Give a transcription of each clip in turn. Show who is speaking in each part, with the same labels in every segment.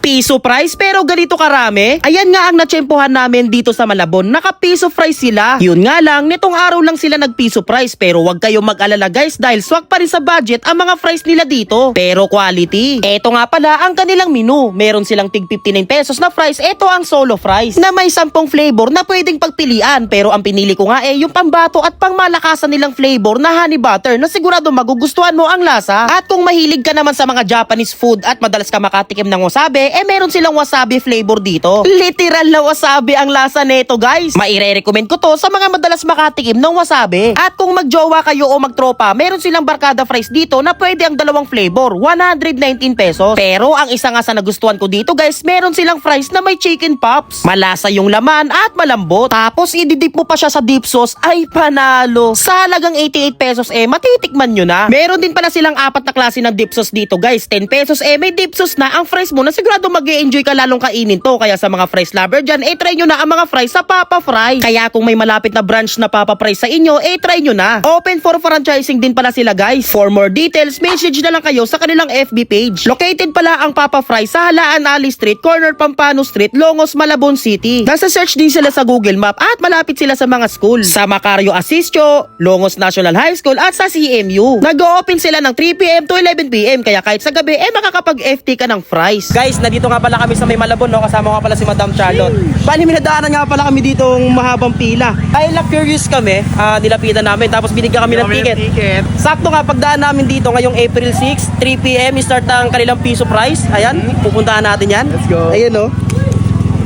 Speaker 1: Piso price pero ganito karami? Ayan nga ang natsyempohan namin dito sa Malabon. Naka piso price sila. Yun nga lang, nitong araw lang sila nag piso price pero wag kayong mag-alala guys dahil swak pa rin sa budget ang mga fries nila dito. Pero quality. Eto nga pala ang kanilang menu. Meron silang tig 59 pesos na fries. Eto ang solo fries na may 10 flavor na pwedeng pagpilian. Pero ang pinili ko nga eh yung pambato at pangmalakasan nilang flavor na honey butter na sigurado magugustuhan mo ang lasa. At kung mahilig ka naman sa mga Japanese food at madalas ka makatikim ng wasabi, eh meron silang wasabi flavor dito. Literal na wasabi ang lasa nito guys. Maire-recommend ko to sa mga madalas makatikim ng wasabi. At kung magjowa kayo o magtropa, meron silang barkada fries dito na pwede ang dalawang flavor, 119 pesos. Pero ang isa nga sa nagustuhan ko dito guys, meron silang fries na may chicken pops. Malasa yung laman at malambot. Tapos ididip mo pa siya sa dip sauce, ay panalo. Sa halagang 88 pesos eh, matitikman nyo na. Meron din pala silang apat na klase ng dip sauce dito guys. 10 pesos eh, may dip sauce na ang fries mo na sigurado mag enjoy ka lalong kainin to. Kaya sa mga fries lover dyan, eh try nyo na ang mga fries sa Papa Fry. Kaya kung may malapit na branch na Papa Fries sa inyo, eh try nyo na. Open for franchising din pala sila guys. For more details, message na lang kayo sa kanilang FB page. Located pala ang Papa Fry sa Halaan Ali Street, corner Pampano Street, Longos, Malabon City. Nasa search din sila sa Google Map at malapit sila sa mga school. Sa Macario Asistio, Longos National High School at sa CMU. Nag-open sila ng 3pm to 11pm kaya kahit sa gabi eh makakapag-FT ka ng fries. Guys, nandito nga pala kami sa may Malabon, no? Kasama nga pala si Madam Charlotte. Bali, minadaanan nga pala kami dito ng mahabang pila. Ay, la curious kami, ah, nilapitan namin, tapos binigyan kami ng ticket.
Speaker 2: ticket.
Speaker 1: Sakto nga, pagdaan namin dito ngayong April 6, 3pm, start ang kanilang piso price. Ayan, pupuntahan natin yan.
Speaker 2: Let's go.
Speaker 1: Ayan, no?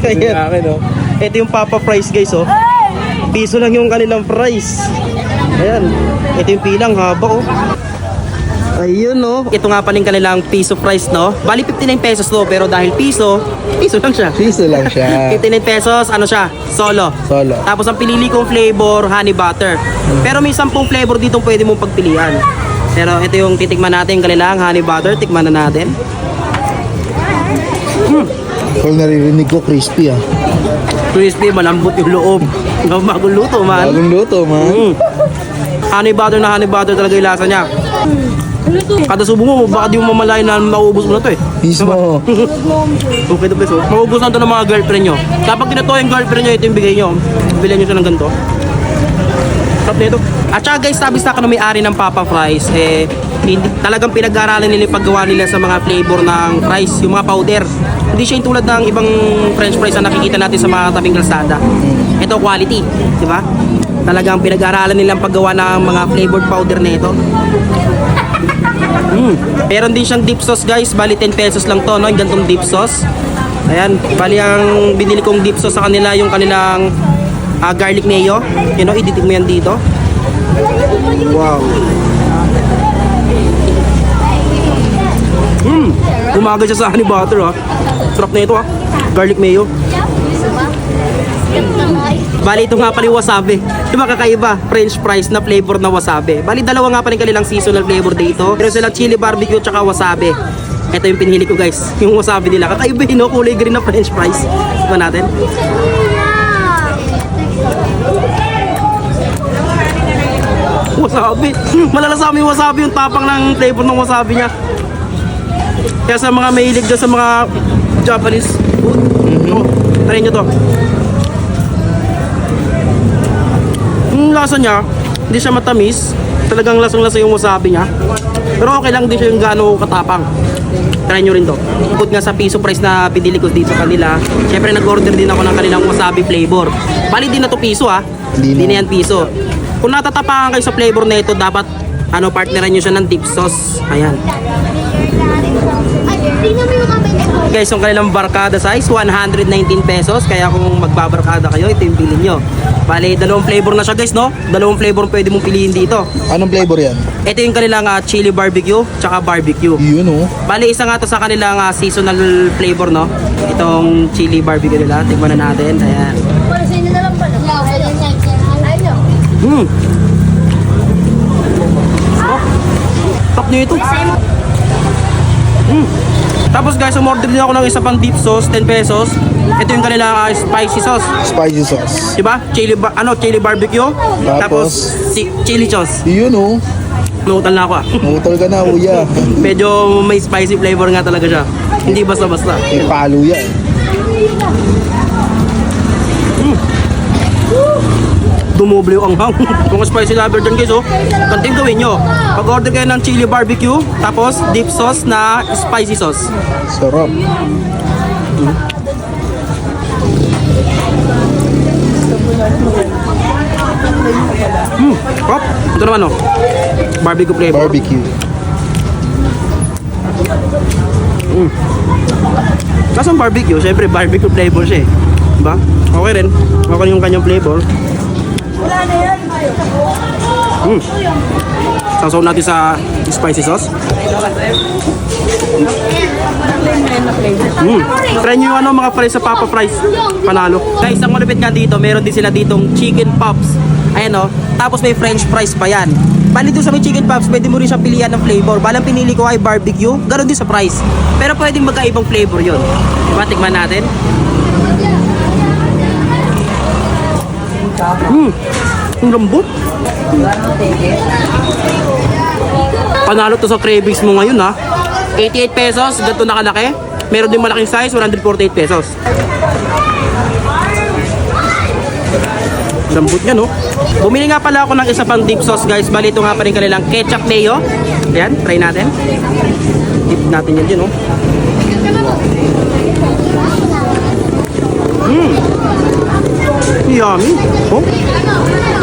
Speaker 1: Ayan.
Speaker 2: akin, oh.
Speaker 1: Ito yung Papa Price, guys, oh. Piso lang yung kanilang price. Ayan. Ito yung pilang haba, oh. Ayun, no. Ito nga pala yung kanilang piso price, no. Bali, 59 pesos to, pero dahil piso, piso lang siya.
Speaker 2: Piso lang siya.
Speaker 1: 59 pesos, ano siya? Solo.
Speaker 2: Solo.
Speaker 1: Tapos ang pinili kong flavor, honey butter. Pero may 10 flavor dito pwede mong pagpilian. Pero ito yung titikman natin kanilang honey butter. Tikman na natin.
Speaker 2: Kung naririnig ko, crispy ah.
Speaker 1: Crispy, malambot yung loob. Bagong luto, man.
Speaker 2: Bagong luto, man.
Speaker 1: Mm. Honey butter na honey butter talaga yung lasa niya. Kada subo mo, baka di mo mamalayan na maubos mo na to eh.
Speaker 2: Mismo.
Speaker 1: Okay to peso. Maubos na to ng mga girlfriend nyo. Kapag kinato yung girlfriend nyo, ito yung bigay nyo. Bilhan nyo siya ng ganito. Sarap nito. At saka guys, sabi sa akin na may-ari ng Papa Fries, eh, hindi, talagang pinag-aaralan nila yung paggawa nila sa mga flavor ng fries, yung mga powder. Hindi siya yung tulad ng ibang french fries na nakikita natin sa mga tabing kalsada. Ito quality, di ba? Talagang pinag-aaralan nilang paggawa ng mga flavored powder na ito. Mm. Meron din siyang dip sauce guys, bali 10 pesos lang to, no? Yung gantong dip sauce. Ayan, bali ang binili kong dip sauce sa kanila yung kanilang ah, garlic mayo. You know, iditik mo yan dito. Wow. Mm. Umaga siya sa honey butter ha. Sarap na ito ha. Garlic mayo. Bali ito nga pala yung wasabi. Di ba kakaiba? French fries na flavor na wasabi. Bali dalawa nga pala yung kanilang seasonal flavor dito. Pero sila chili barbecue tsaka wasabi. Ito yung pinili ko guys. Yung wasabi nila. Kakaiba yun no? Kulay green na french fries. Ito natin. Wasabi. Malalasama yung wasabi yung tapang ng flavor ng wasabi niya. Kaya sa mga mahilig dyan sa mga Japanese food, no, try nyo to. Yung lasa niya, hindi siya matamis. Talagang lasang-lasa yung wasabi niya. Pero okay lang din siya yung gaano katapang. Try nyo rin to. Bukod nga sa piso price na pinili ko dito sa kanila, syempre nag-order din ako ng kanilang wasabi flavor. Bali din na to piso ha.
Speaker 2: Na.
Speaker 1: Hindi na yan piso. Kung natatapakan kayo sa flavor na ito, dapat ano partneran nyo siya ng dip sauce. Ayan. Guys, yung kanilang barkada size, 119 pesos. Kaya kung magbabarkada kayo, ito yung bilhin nyo. Bale, dalawang flavor na siya guys, no? Dalawang flavor pwede mong piliin dito.
Speaker 2: Anong flavor yan?
Speaker 1: Ito yung kanilang ah, chili barbecue, tsaka barbecue.
Speaker 2: Yun oh.
Speaker 1: Bale, isa nga to sa kanilang ah, seasonal flavor, no? Itong chili barbecue nila. Tignan na natin. Ayan. Hmm. Oh. Top nyo ito. Hmm. Tapos guys, umorder din ako ng isa pang dip sauce, 10 pesos. Ito yung kanilang ah, spicy sauce.
Speaker 2: Spicy sauce.
Speaker 1: Diba? Chili, ba- ano, chili barbecue. Tapos,
Speaker 2: Tapos?
Speaker 1: si- chili sauce.
Speaker 2: Yun oh.
Speaker 1: Nuutal na ako ah.
Speaker 2: Utol ka na, uya.
Speaker 1: Medyo may spicy flavor nga talaga siya. Hindi basta-basta.
Speaker 2: May palo yan.
Speaker 1: Dumoble yung anghang. Kung spicy lover dyan guys, oh. Kanting gawin nyo. Pag-order kayo ng chili barbecue, tapos dip sauce na spicy sauce.
Speaker 2: Sarap.
Speaker 1: Hop, ito naman, oh. Barbecue flavor.
Speaker 2: Barbecue.
Speaker 1: Kasang barbecue, syempre barbecue flavor siya eh. Diba? Okay rin. Okay yung kanyang flavor. Mm. Sasaw natin sa spicy sauce. Mm. Try nyo yung ano, mga fries sa Papa Fries. Panalo. Guys, ang malupit nga dito, meron din sila ditong chicken pops. Ayan o. Tapos may french fries pa yan. Bali doon sa may chicken pops, pwede mo rin siyang pilihan ng flavor. Balang pinili ko ay barbecue, ganoon din sa fries. Pero pwedeng magkaibang flavor yon. Diba? Tikman natin. Mm. Ang lambot. Panalo to sa cravings mo ngayon ha. 88 pesos, ganito nakalaki. Meron din malaking size, 148 pesos. Lambot niya no. Bumili nga pala ako ng isa pang dip sauce guys. Bali ito nga pa rin kanilang ketchup mayo. Ayan, try natin. Dip natin yan dyan no. Mmm. Yummy. Oh.